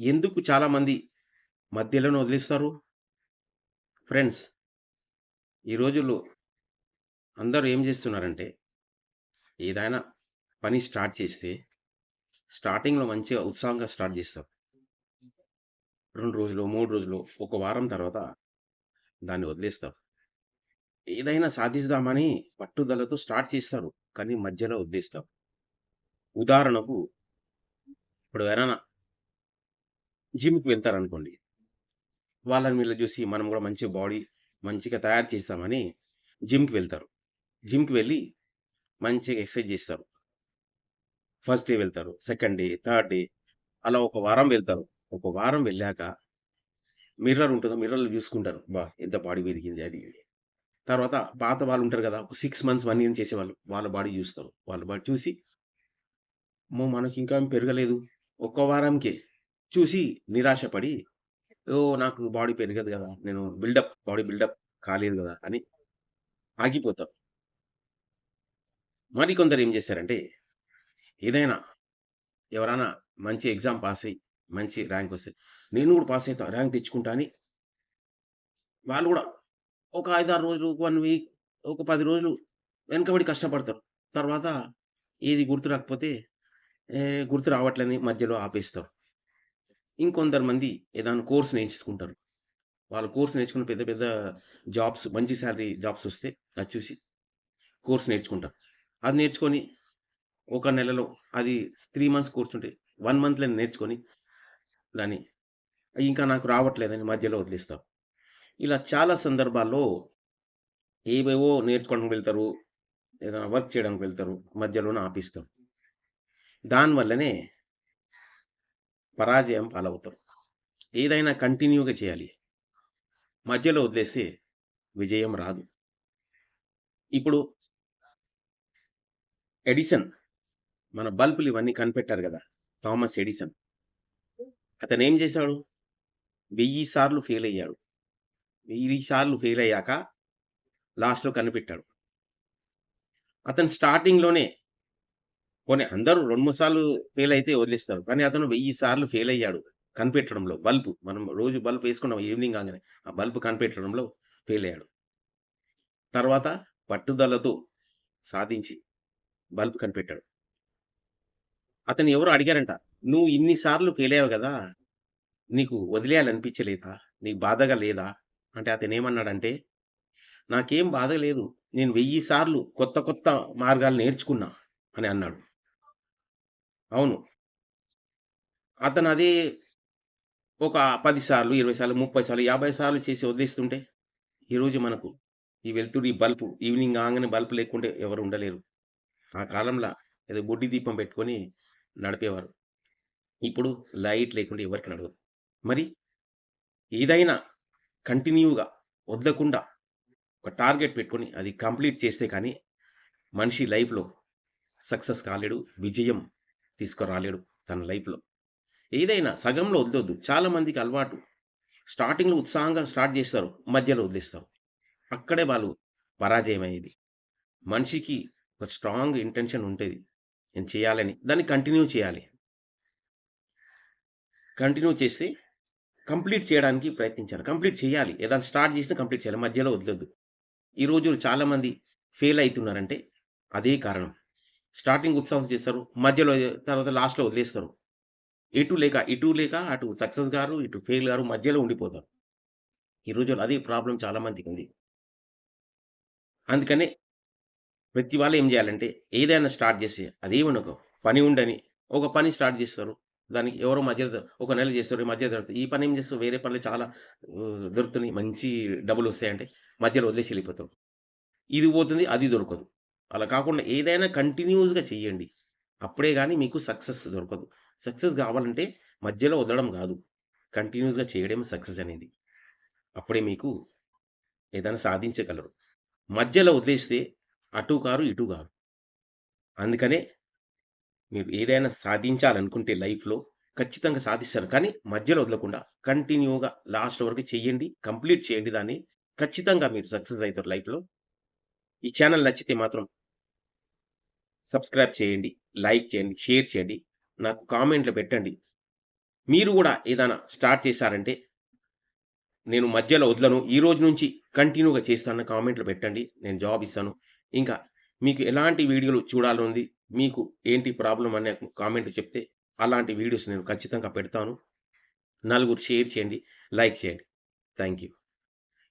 ఎందుకు చాలామంది మధ్యలోనే వదిలేస్తారు? ఫ్రెండ్స్ ఈ రోజుల్లో అందరూ ఏం చేస్తున్నారంటే ఏదైనా పని స్టార్ట్ చేస్తే, స్టార్టింగ్‌లో మంచిగా ఉత్సాహంగా స్టార్ట్ చేస్తారు రెండు రోజులు మూడు రోజులు ఒక వారం తర్వాత దాన్ని వదిలేస్తారు. ఏదైనా సాధిస్తామని పట్టుదలతో స్టార్ట్ చేస్తారు. కానీ మధ్యలో వదిలేస్తారు. ఉదాహరణకు ఇప్పుడు ఎవరైనా జిమ్‌కి వెళ్తారనుకోండి. వాళ్ళని వీళ్ళు చూసి మనం కూడా మంచి బాడీ మంచిగా తయారు చేస్తామని జిమ్‌కి వెళ్తారు. జిమ్‌కి వెళ్ళి మంచిగా ఎక్సర్సైజ్ చేస్తారు ఫస్ట్ డే వెళ్తారు. సెకండ్ డే, థర్డ్ డే అలా ఒక వారం వెళ్తారు. ఒక వారం వెళ్ళాక మిర్రర్ ఉంటుందో మిర్రర్‌లో చూసుకుంటారు బా ఎంత బాడీ పెరిగింది అది తర్వాత పాత వాళ్ళు ఉంటారు కదా ఒక సిక్స్ మంత్స్, వన్ ఇయర్ చేసేవాళ్ళు. వాళ్ళ బాడీ చూస్తారు వాళ్ళ బాడీ చూసి మనకి ఇంకా పెరగలేదు. ఒక్క వారంకే చూసి నిరాశపడి ఓ నాకు బాడీ పెరగదు కదా నేను బిల్డప్ బాడీ బిల్డప్ కాలేదు కదా అని ఆగిపోతాం మరి కొందరు ఏం చేస్తారంటే ఏదైనా ఎవరైనా మంచి ఎగ్జామ్ పాస్ అయ్యి, మంచి ర్యాంక్ వస్తే, నేను కూడా పాస్ అవుతా ర్యాంక్ తెచ్చుకుంటా అని వాళ్ళు కూడా ఒక 5, 6 రోజులు, వన్ వీక్, ఒక పది రోజులు వెనకబడి కష్టపడతారు. తర్వాత ఏది గుర్తు రాకపోతే, ఏ గుర్తు రావట్లేదని మధ్యలో ఆపేస్తారు. ఇంకొందరు మంది ఏదైనా కోర్స్ నేర్చుకుంటారు. వాళ్ళు కోర్స్ నేర్చుకుని పెద్ద పెద్ద జాబ్స్ మంచి శాలరీ జాబ్స్ వస్తే అది చూసి కోర్స్ నేర్చుకుంటారు. అది నేర్చుకొని ఒక నెలలో అది త్రీ మంత్స్ కోర్స్ ఉంటే వన్ మంత్‌లో నేర్చుకొని దాన్ని ఇంకా నాకు రావట్లేదని మధ్యలో వదిలేస్తారు. ఇలా చాలా సందర్భాల్లో ఏవేవో నేర్చుకోవడానికి వెళ్తారు. ఏదైనా వర్క్ చేయడానికి వెళ్తారు. మధ్యలోనే ఆపిస్తాం దానివల్లనే పరాజయం పాలవుతారు. ఏదైనా కంటిన్యూగా చేయాలి. మధ్యలో వదిలేస్తే విజయం రాదు. ఇప్పుడు ఎడిసన్ మన బల్బులు ఇవన్నీ కనిపెట్టారు కదా థామస్ ఎడిసన్. అతనేం చేశాడు వెయ్యి సార్లు ఫెయిల్ అయ్యాడు. వెయ్యి సార్లు ఫెయిల్ అయ్యాక లాస్ట్‌లో కనిపెట్టాడు. అతను స్టార్టింగ్‌లోనే కొన్ని అందరూ 2, 3 సార్లు ఫెయిల్ అయితే వదిలేస్తారు. కానీ అతను వెయ్యి సార్లు ఫెయిల్ అయ్యాడు. కనిపెట్టడంలో బల్బు. మనం రోజు బల్బ్ వేసుకున్నాం ఈవినింగ్ కాగానే ఆ బల్బ్ కనిపెట్టడంలో ఫెయిల్ అయ్యాడు. తర్వాత పట్టుదలతో సాధించి బల్బ్ కనిపెట్టాడు. అతను ఎవరు అడిగారంట. "నువ్వు ఇన్నిసార్లు ఫెయిల్ అయ్యావు కదా నీకు వదిలేయాలనిపించలేదా? నీకు బాధగా లేదా?" అంటే అతనేమన్నాడంటే, "నాకేం బాధ లేదు. నేను వెయ్యి సార్లు కొత్త కొత్త మార్గాలు నేర్చుకున్నా" అని అన్నాడు. అవును. అతను అదే ఒక 10 సార్లు, 20 సార్లు, 30 సార్లు, 50 సార్లు చేసి వదిలేస్తుంటే, ఈరోజు మనకు ఈ వెలుతురు, ఈ బల్బు ఈవినింగ్ కాంగానే బల్బ్ లేకుంటే ఎవరు ఉండలేరు. ఆ కాలంలో ఏదో బొడ్డి దీపం పెట్టుకొని నడిపేవారు. ఇప్పుడు లైట్ లేకుండా ఎవరికీ నడవదు. మరి ఏదైనా కంటిన్యూగా వదలకుండా ఒక టార్గెట్ పెట్టుకొని అది కంప్లీట్ చేస్తే కానీ మనిషి లైఫ్‌లో సక్సెస్ కాలేడు. విజయం తీసుకురాలేడు తన లైఫ్‌లో. ఏదైనా సగంలో వదిలొద్దు చాలా మందికి అలవాటు. స్టార్టింగ్‌లో ఉత్సాహంగా స్టార్ట్ చేస్తారు. మధ్యలో వదిలేస్తారు. అక్కడే వాళ్ళు పరాజయం అయ్యేది. మనిషికి ఒక స్ట్రాంగ్ ఇంటెన్షన్ ఉంటుంది నేను చేయాలని. దాన్ని కంటిన్యూ చేయాలి. కంటిన్యూ చేస్తే కంప్లీట్ చేయడానికి ప్రయత్నించాలి. కంప్లీట్ చేయాలి. ఏదైనా స్టార్ట్ చేసినా కంప్లీట్ చేయాలి. మధ్యలో వదలొద్దు. ఈ రోజు చాలామంది ఫెయిల్ అవుతున్నారంటే అదే కారణం. స్టార్టింగ్ ఉత్సాహం చేస్తారు. మధ్యలో తర్వాత లాస్ట్‌లో వదిలేస్తారు. ఇటు లేక, ఇటు లేక అటు సక్సెస్ గారు, ఇటు ఫెయిల్ గారు మధ్యలో ఉండిపోతారు. ఈ రోజుల్లో అదే ప్రాబ్లం చాలా మందికుంది. అందుకనే ప్రతి వాళ్ళు ఏం చేయాలంటే ఏదైనా స్టార్ట్ చేసి అదేమన్నా ఒక పని ఉండని ఒక పని స్టార్ట్ చేస్తారు. దానికి ఎవరో మధ్యలో ఒక నెల చేస్తారు. మధ్య దొరుకుతాయి. ఈ పని ఏం చేస్తారు వేరే పనులు చాలా దొరుకుతున్నాయి. మంచి డబ్బులొస్తాయంటే మధ్యలో వదిలేసి వెళ్ళిపోతాం. ఇది పోతుంది. అది దొరకదు. అలా కాకుండా ఏదైనా కంటిన్యూస్గా చేయండి. అప్పుడే కానీ మీకు సక్సెస్ దొరకదు. సక్సెస్ కావాలంటే మధ్యలో వదలడం కాదు. కంటిన్యూస్గా చేయడమే సక్సెస్ అనేది. అప్పుడే మీకు ఏదైనా సాధించగలరు. మధ్యలో వదిలేస్తే అటు కారు, ఇటు కారు. అందుకనే మీరు ఏదైనా సాధించాలనుకుంటే లైఫ్‌లో ఖచ్చితంగా సాధిస్తారు. కానీ మధ్యలో వదలకుండా కంటిన్యూగా లాస్ట్ వరకు చేయండి. కంప్లీట్ చేయండి దాన్ని. ఖచ్చితంగా మీరు సక్సెస్ అవుతారు లైఫ్‌లో. ఈ ఛానల్ నచ్చితే మాత్రం సబ్స్క్రైబ్ చేయండి. లైక్ చేయండి. షేర్ చేయండి. నాకు కామెంట్లు పెట్టండి. మీరు కూడా ఏదైనా స్టార్ట్ చేశారంటే నేను మధ్యలో వదలను. ఈ రోజు నుంచి కంటిన్యూ‌గా చేస్తాను. కామెంట్‌లో పెట్టండి. నేను జాబ్ ఇస్తాను. ఇంకా మీకు ఎలాంటి వీడియోలు చూడాలనుంది, మీకు ఏంటి ప్రాబ్లం అనే కామెంట్ చెప్తే అలాంటి వీడియోస్ నేను ఖచ్చితంగా పెడతాను. నలుగురు షేర్ చేయండి. లైక్ చేయండి. Thank you.